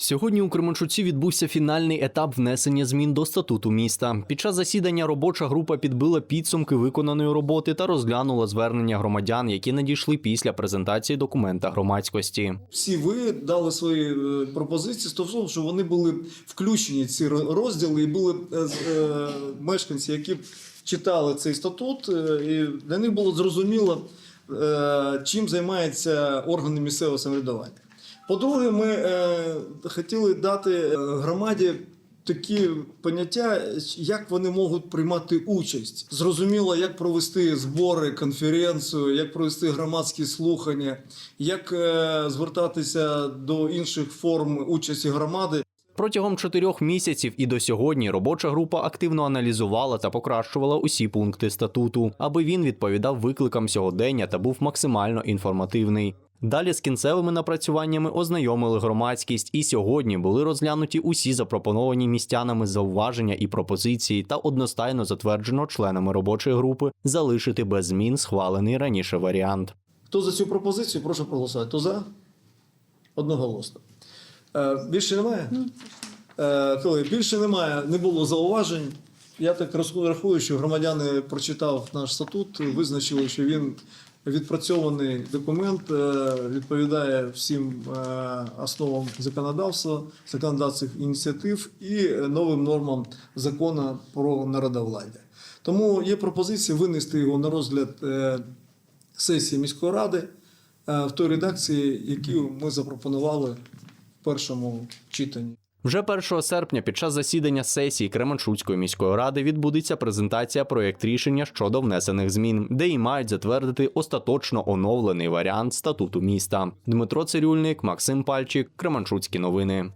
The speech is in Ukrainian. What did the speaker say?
Сьогодні у Кременчуці відбувся фінальний етап внесення змін до статуту міста. Під час засідання робоча група підбила підсумки виконаної роботи та розглянула звернення громадян, які надійшли після презентації документа громадськості. Всі ви дали свої е, пропозиції стосовно, що вони були включені ці розділи, і були е, е, мешканці, які читали цей статут, і для них було зрозуміло, чим займаються органи місцевого самоврядування. По-друге, ми е, хотіли дати е, громаді. Такі поняття, як вони можуть приймати участь, зрозуміло, як провести збори, конференцію, як провести громадські слухання, як е, звертатися до інших форм участі громади. Протягом чотирьох місяців і до сьогодні робоча група активно аналізувала та покращувала усі пункти статуту, аби він відповідав викликам сьогодення та був максимально інформативний. Далі з кінцевими напрацюваннями ознайомили громадськість, і сьогодні були розглянуті усі запропоновані містянами зауваження і пропозиції та одностайно затверджено членами робочої групи залишити без змін схвалений раніше варіант. Хто за цю пропозицію, прошу проголосувати. Хто за? Одноголосно. Е, більше немає? Е, колеги, більше немає, не було зауважень. Я так рахую, що громадяни прочитав наш статут, визначили, що він відпрацьований документ, е, відповідає всім е, основам законодавства, законодавчих ініціатив і новим нормам закону про народовладдя. Тому є пропозиція винести його на розгляд е, сесії міської ради в той редакції, яку ми запропонували в першому читанні. Вже 1 серпня під час засідання сесії Кременчуцької міської ради відбудеться презентація проєкт рішення щодо внесених змін, де і мають затвердити остаточно оновлений варіант статуту міста. Дмитро Цирюльник, Максим Пальчик, Кременчуцькі новини.